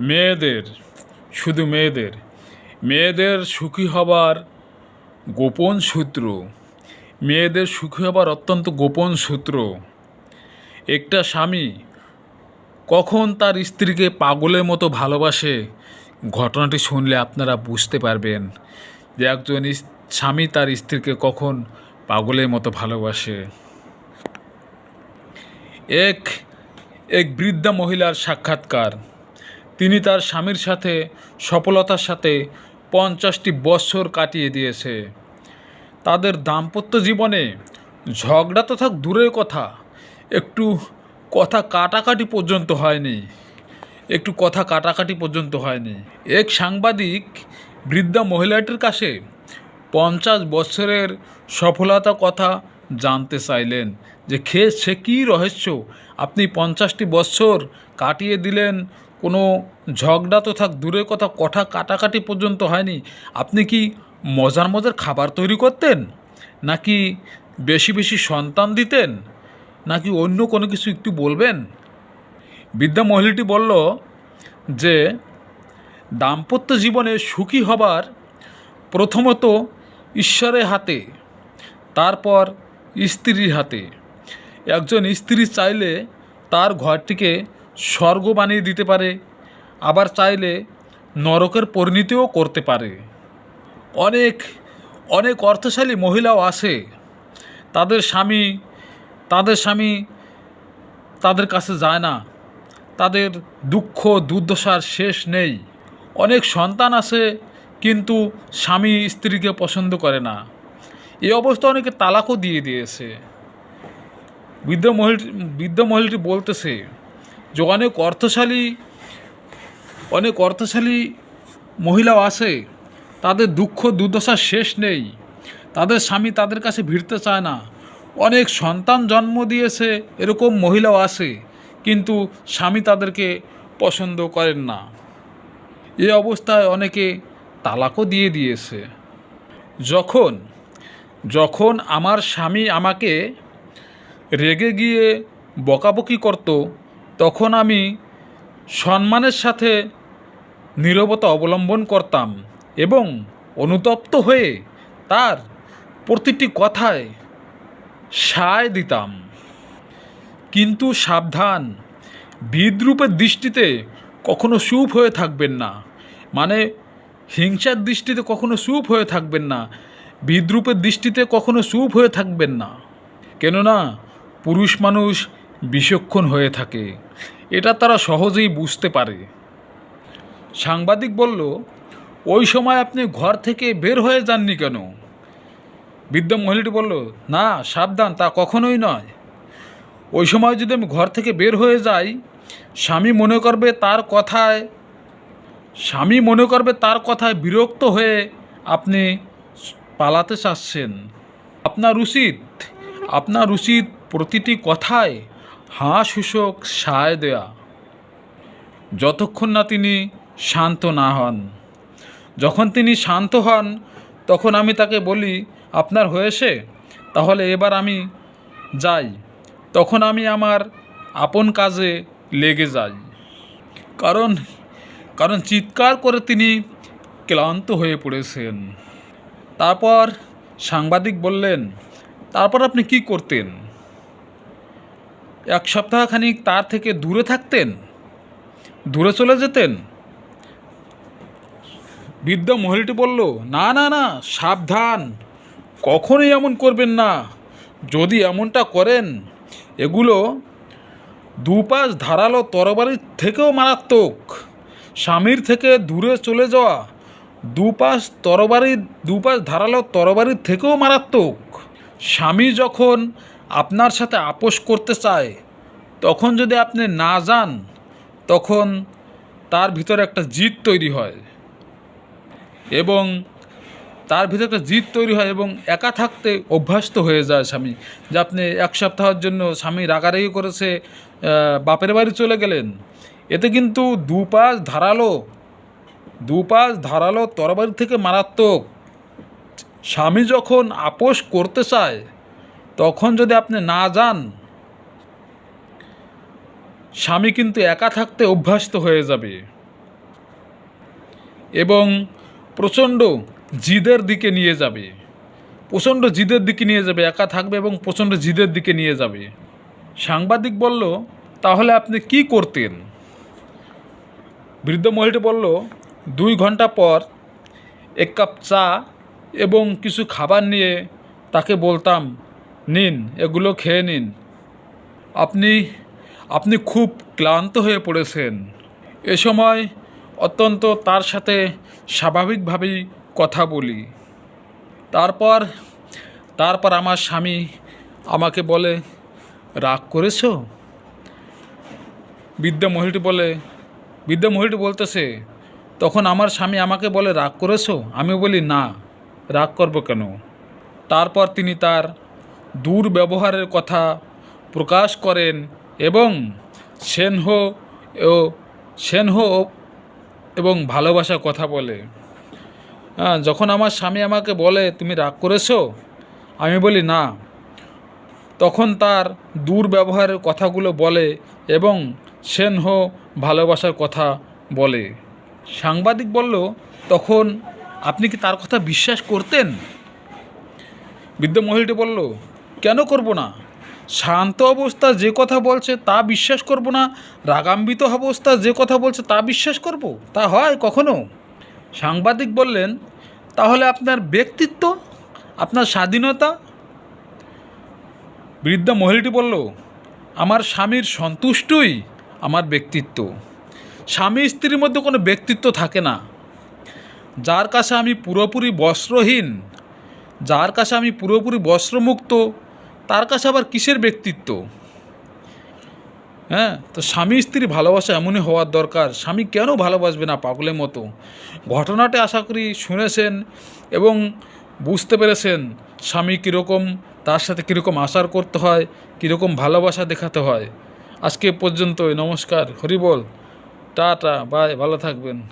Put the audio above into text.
মেয়েদের, শুধু মেয়েদের। মেয়েদের সুখী হবার গোপন সূত্র। মেয়েদের সুখী হবার অত্যন্ত গোপন সূত্র। একটা স্বামী কখন তার স্ত্রীকে পাগলের মতো ভালোবাসে, ঘটনাটি শুনলে আপনারা বুঝতে পারবেন যে একজন স্বামী তার স্ত্রীকে কখন পাগলের মতো ভালোবাসে। এক এক বৃদ্ধা মহিলার সাক্ষাৎকার। তিনি তার স্বামীর সাথে, সফলতার সাথে পঞ্চাশটি বৎসর কাটিয়ে দিয়েছে। তাদের দাম্পত্য জীবনে ঝগড়া তো থাক দূরের কথা একটু কথা কাটাকাটি পর্যন্ত হয়নি। একটু কথা কাটাকাটি পর্যন্ত হয়নি। এক সাংবাদিক বৃদ্ধা মহিলাটির কাছে পঞ্চাশ বছরের সফলতা কথা জানতে চাইলেন যে, খে, সে কী রহস্য? আপনি পঞ্চাশটি বছর কাটিয়ে দিলেন কোনো ঝগড়া তো থাক, দূরের কথা কথা কাটাকাটি পর্যন্ত হয়নি। আপনি কি মজার মজার খাবার তৈরি করতেন? নাকি বেশি বেশি সন্তান দিতেন? নাকি অন্য কোনো কিছু একটু বলবেন? বৃদ্ধা মহিলাটি বলল যে, দাম্পত্য জীবনে সুখী হবার প্রথমত ঈশ্বরের হাতে, তারপর স্ত্রীর হাতে। একজন স্ত্রী চাইলে তার ঘরটিকে স্বর্গ বানিয়ে দিতে পারে, আবার চাইলে নরকের পরিণতিও করতে পারে। অনেক অনেক অর্থশালী মহিলাও আছে। তাদের স্বামী তাদের স্বামী তাদের কাছে যায় না। তাদের দুঃখ, দুর্দশার শেষ নেই। অনেক সন্তান আছে, কিন্তু স্বামী স্ত্রীকে পছন্দ করে না। এই অবস্থা অনেকে তালাকও দিয়ে দিয়েছে। বৃদ্ধ মহিলা, বৃদ্ধ মহিলাটি বলতেছে যে অনেক অর্থশালী অনেক অর্থশালী মহিলাও আছে, তাদের দুঃখ দুর্দশার শেষ নেই, তাদের স্বামী তাদের কাছে ভিড়তে চায় না। অনেক সন্তান জন্ম দিয়েছে, এরকম মহিলাও আছে, কিন্তু স্বামী তাদেরকে পছন্দ করেন না। এ অবস্থায় অনেকে তালাকও দিয়ে দিয়েছে। যখন যখন আমার স্বামী আমাকে রেগে গিয়ে বকাবকি করত তখন আমি সম্মানের সাথে নীরবতা অবলম্বন করতাম এবং অনুতপ্ত হয়ে তার প্রতিটি কথায় সায় দিতাম। কিন্তু সাবধান বিদ্রূপের দৃষ্টিতে কখনো সুপ হয়ে থাকবেন না। মানে হিংসার দৃষ্টিতে কখনো চুপ হয়ে থাকবেন না, বিদ্রূপের দৃষ্টিতে কখনো চুপ হয়ে থাকবেন না। কেননা, পুরুষ মানুষ বিচক্ষণ হয়ে থাকে। এটা তারা সহজেই বুঝতে পারে। সাংবাদিক বলল, ওই সময় আপনি ঘর থেকে বের হয়ে যাননি কেন? বৃদ্ধ মহিলাটি বলল, না, সাবধান, তা কখনোই নয়। ওই সময় যদি আমি ঘর থেকে বের হয়ে যাই, স্বামী মনে করবে তার কথায়, স্বামী মনে করবে তার কথায় বিরক্ত হয়ে আপনি পালাতে চাচ্ছেন। আপনার উচিত আপনার উচিত প্রতিটি কথায় হাঁ সূচক সায় দেয়া। যতক্ষণ না তিনি শান্ত না হন। যখন তিনি শান্ত হন, তখন আমি তাকে বলি, আপনার হয়েছে? তাহলে এবার আমি যাই। তখন আমি আমার আপন কাজে লেগে যাই। কারণ কারণ চিৎকার করে তিনি ক্লান্ত হয়ে পড়েছেন। তারপর সাংবাদিক বললেন, তারপর আপনি কি করতেন? এক সপ্তাহখানিক তার থেকে দূরে থাকতেন? দূরে চলে যেতেন? বৃদ্ধ মহিলাটি বলল, না না না, সাবধান। কখনোই এমন করবেন না। যদি এমনটা করেন, এগুলো দুপাশ ধারালো তরবারির থেকেও মারাত্মক। স্বামীর থেকে দূরে চলে যাওয়া দুপাশ তরবারি, দুপাশ ধারালো তরবারির থেকেও মারাত্মক। স্বামী যখন আপনার সাথে আপোষ করতে চায়, তখন যদি আপনি না যান, তখন তার ভিতরে একটা জিদ তৈরি হয় এবং তার ভিতরে একটা জিদ তৈরি হয় এবং একা থাকতে অভ্যস্ত হয়ে যায় স্বামী। যে আপনি এক সপ্তাহের জন্য স্বামী রাগারাগি করেছে বাপের বাড়ি চলে গেলেন, এতে কিন্তু দুপাশ ধারালো দুপাশ ধারালো তরবারি থেকে মারাত্মক। স্বামী যখন আপোষ করতে চায় তখন যদি আপনি না যান, স্বামী কিন্তু একা থাকতে অভ্যস্ত হয়ে যাবে। এবং প্রচণ্ড জিদের দিকে নিয়ে যাবে। প্রচণ্ড জিদের দিকে নিয়ে যাবে, একা থাকবে এবং প্রচণ্ড জিদের দিকে নিয়ে যাবে। সাংবাদিক বলল, তাহলে আপনি কি করতেন? বৃদ্ধ মহিলাটি বলল, দুই ঘণ্টা পর এক কাপ চা এবং কিছু খাবার নিয়ে তাকে বলতাম নিন, এগুলো খেয়ে নিন। আপনি আপনি খুব ক্লান্ত হয়ে পড়েছেন। এ সময় অত্যন্ত তার সাথে স্বাভাবিকভাবেই কথা বলি। তারপর তারপর আমার স্বামী আমাকে বলে, রাগ করেছ? বৃদ্ধা মহিলাটি বলে বৃদ্ধা মহিলাটি বলতেছে, তখন আমার স্বামী আমাকে বলে, রাগ করেছ আমি বলি, না, রাগ করব কেন? তারপর তিনি তার দুর্ব্যবহারের কথা প্রকাশ করেন এবং সেনহ ও সেনহ এবং ভালোবাসার কথা বলে। হ্যাঁ যখন আমার স্বামী আমাকে বলে, তুমি রাগ করেছ? আমি বলি, না। তখন তার দুর্ব্যবহারের কথাগুলো বলে এবং সেনহ ভালোবাসার কথা বলে। সাংবাদিক বলল, তখন আপনি কি তার কথা বিশ্বাস করতেন? বৃদ্ধ মহিলাটি বলল কেন করব না? শান্ত অবস্থা যে কথা বলছে তা বিশ্বাস করব না? রাগাম্বিত অবস্থা যে কথা বলছে তা বিশ্বাস করব? তা হয় কখনো? সাংবাদিক বললেন, তাহলে আপনার ব্যক্তিত্ব, আপনার স্বাধীনতা? বৃদ্ধা মহিলাটি বলল, আমার স্বামীর সন্তুষ্টই আমার ব্যক্তিত্ব। স্বামী স্ত্রীর মধ্যে কোনো ব্যক্তিত্ব থাকে না। যার কাছে আমি পুরোপুরি বস্ত্রহীন, যার কাছে আমি পুরোপুরি বস্ত্রমুক্ত তার কাছে আবার কিসের ব্যক্তিত্ব? হ্যাঁ তো স্বামী স্ত্রী ভালোবাসা এমনই হওয়ার দরকার। স্বামী কেন ভালোবাসবে না পাগলের মতো? ঘটনাটা আশা করি শুনেছেন এবং বুঝতে পেরেছেন স্বামী কীরকম, তার সাথে কীরকম আচার করতে হয়, কীরকম ভালোবাসা দেখাতে হয়। আজকে পর্যন্তই। নমস্কার। হরিবল। টাটা। বাই। ভালো থাকবেন।